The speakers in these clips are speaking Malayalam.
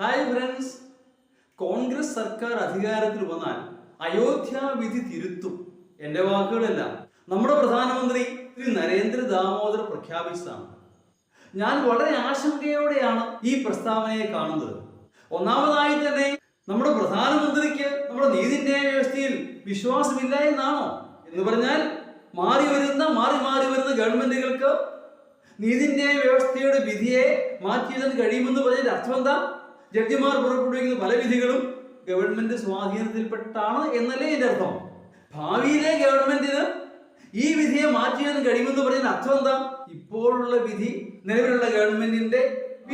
ഹായ് ഫ്രണ്ട്സ് കോൺഗ്രസ് സർക്കാർ അധികാരത്തിൽ വന്നാൽ അയോധ്യ വിധി തിരുത്തും. എന്റെ വാക്കുകളല്ല. നമ്മുടെ പ്രധാനമന്ത്രി ശ്രീ നരേന്ദ്ര ദാമോദർ പ്രഖ്യാപിച്ചതാണ്. ഞാൻ വളരെ ആശങ്കയോടെയാണ് ഈ പ്രസ്താവനയെ കാണുന്നത്. ഒന്നാമതായി തന്നെ നമ്മുടെ പ്രധാനമന്ത്രിക്ക് നമ്മുടെ നീതിന്യായ വ്യവസ്ഥയിൽ വിശ്വാസമില്ല എന്നാണോ? എന്ന് പറഞ്ഞാൽ മാറി വരുന്ന മാറി മാറി വരുന്ന ഗവൺമെന്റുകൾക്ക് നീതിന്യായ വ്യവസ്ഥയുടെ വിധിയെ മാറ്റിയെഴുതാൻ കഴിയുമെന്ന് പറഞ്ഞതിന്റെ അർത്ഥം എന്താ? ജഡ്ജിമാർ പുറപ്പെടുവിക്കുന്ന പല വിധികളും ഗവൺമെന്റ് സ്വാധീനത്തിൽപ്പെട്ടാണ് എന്നല്ലേ എന്റെ അർത്ഥം. ഭാവിയിലെ ഗവൺമെന്റിന് ഈ വിധിയെ മാറ്റിയെഴുതാൻ കഴിയുമെന്ന് പറയുന്ന അർത്ഥം എന്താ? ഇപ്പോഴുള്ള വിധി നിലവിലുള്ള ഗവൺമെന്റിന്റെ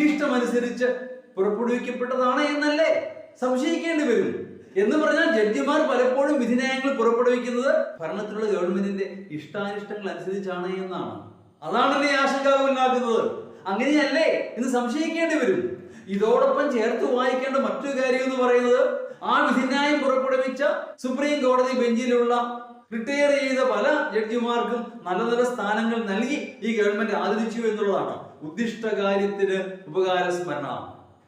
ഇഷ്ടമനുസരിച്ച് പുറപ്പെടുവിക്കപ്പെട്ടതാണ് എന്നല്ലേ സംശയിക്കേണ്ടി വരും. എന്ന് പറഞ്ഞാൽ ജഡ്ജിമാർ പലപ്പോഴും വിധിന്യായങ്ങൾ പുറപ്പെടുവിക്കുന്നത് ഭരണത്തിലുള്ള ഗവൺമെന്റിന്റെ ഇഷ്ടാനിഷ്ടങ്ങൾ അനുസരിച്ചാണ് എന്നാണ്. അതാണ് എന്നെ ആശങ്കാവുന്നത് അങ്ങനെയല്ലേ എന്ന് സംശയിക്കേണ്ടി വരും. ഇതോടൊപ്പം ചേർത്ത് വായിക്കേണ്ട മറ്റൊരു കാര്യം എന്ന് പറയുന്നത് ആ വിധിന്യായം പുറപ്പെടുവിച്ച സുപ്രീം കോടതി ബെഞ്ചിലുള്ള റിട്ടയർ ചെയ്ത പല ജഡ്ജിമാർക്കും നല്ല നല്ല സ്ഥാനങ്ങൾ നൽകി ഈ ഗവൺമെന്റ് ആദരിച്ചു എന്നുള്ളതാണ്. ഉദ്ദിഷ്ട കാര്യത്തിന് ഉപകാര സ്മരണ.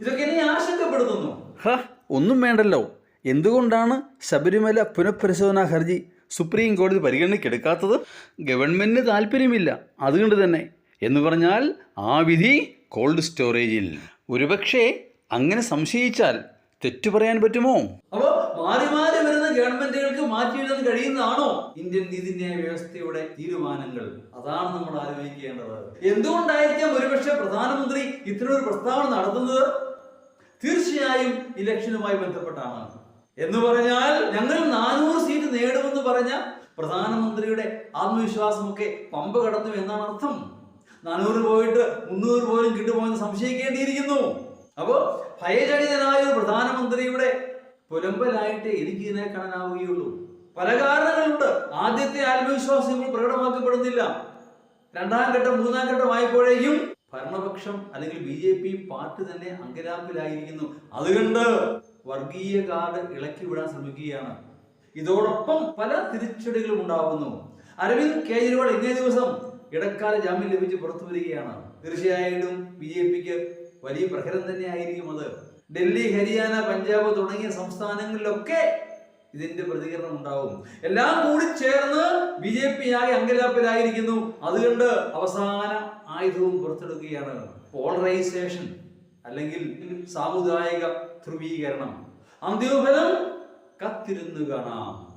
ഇതൊക്കെ എന്നെ ആശങ്കപ്പെടുത്തുന്നു. ഒന്നും വേണ്ടല്ലോ. എന്തുകൊണ്ടാണ് ശബരിമല പുനഃപരിശോധനാ ഹർജി സുപ്രീം കോടതി പരിഗണനയ്ക്കെടുക്കാത്തത് ഗവൺമെന്റിന് താല്പര്യമില്ല. അതുകൊണ്ട് തന്നെ എന്ന് പറഞ്ഞാൽ ആ വിധി കോൾഡ് സ്റ്റോറേജിൽ ഒരുപക്ഷെ അങ്ങനെ സംശയിച്ചാൽ തെറ്റു പറയാൻ പറ്റുമോ? അപ്പോ മാറി മാറി വരുന്ന ഗവൺമെന്റുകൾക്ക് മാറ്റിയെഴുതാൻ കഴിയുന്നതാണോ ഇന്ത്യൻ നീതിന്യായ വ്യവസ്ഥയുടെ തീരുമാനങ്ങൾ? അതാണ് നമ്മൾ ആലോചിക്കേണ്ടത്. എന്തുകൊണ്ടായിരിക്കാം ഒരുപക്ഷെ പ്രധാനമന്ത്രി ഇത്തരമൊരു പ്രസ്താവന നടത്തുന്നത്? തീർച്ചയായും ഇലക്ഷനുമായി ബന്ധപ്പെട്ടാണ്. എന്ന് പറഞ്ഞാൽ ഞങ്ങൾ നാനൂറ് സീറ്റ് നേടുമെന്ന് പറഞ്ഞ പ്രധാനമന്ത്രിയുടെ ആത്മവിശ്വാസമൊക്കെ പമ്പ കടന്നു എന്നാണ് അർത്ഥം. നാനൂറ് പോയിട്ട് മുന്നൂറ് പോലും കിട്ടുമോയെന്ന് സംശയിക്കേണ്ടിയിരിക്കുന്നു. അപ്പോ ഭയചടിതനായ ഒരു പ്രധാനമന്ത്രിയുടെ പുലമ്പലായിട്ട് എനിക്ക് ഇതിനെ കാണാനാവുകയുള്ളൂ. പല കാരണങ്ങളുണ്ട്. ആദ്യത്തെ ആത്മവിശ്വാസം ഇപ്പോൾ പ്രകടമാക്കപ്പെടുന്നില്ല. രണ്ടാം ഘട്ടം മൂന്നാം ഘട്ടം ആയപ്പോഴേക്കും ഭരണപക്ഷം അല്ലെങ്കിൽ ബി ജെ പി പാർട്ടി തന്നെ അങ്കലാപ്പിലായിരിക്കുന്നു. അതുകൊണ്ട് വർഗീയ കാർഡ് ഇളക്കി വിടാൻ ശ്രമിക്കുകയാണ്. ഇതോടൊപ്പം പല തിരിച്ചടികളും ഉണ്ടാകുന്നു അരവിന്ദ് കെജ്രിവാൾ ഇന്നേ ദിവസം ഇടക്കാല ജാമ്യം ലഭിച്ച് പുറത്തു വരികയാണ്. തീർച്ചയായിട്ടും ബി ജെ പിക്ക് വലിയ പ്രഹരം തന്നെ ആയിരിക്കും അത്. ഡൽഹി ഹരിയാന പഞ്ചാബ് തുടങ്ങിയ സംസ്ഥാനങ്ങളിലൊക്കെ ഇതിന്റെ പ്രതികരണം ഉണ്ടാവും. എല്ലാം കൂടി ചേർന്ന് ബി ജെ പി ആകെ അങ്കലാപ്പിലായിരിക്കുന്നു. അതുകൊണ്ട് അവസാന ആയുധവും പുറത്തെടുക്കുകയാണ് പോളറൈസേഷൻ അല്ലെങ്കിൽ സാമുദായിക ധ്രുവീകരണം. അന്തിമഫലം കത്തിരുന്നു കാണാം.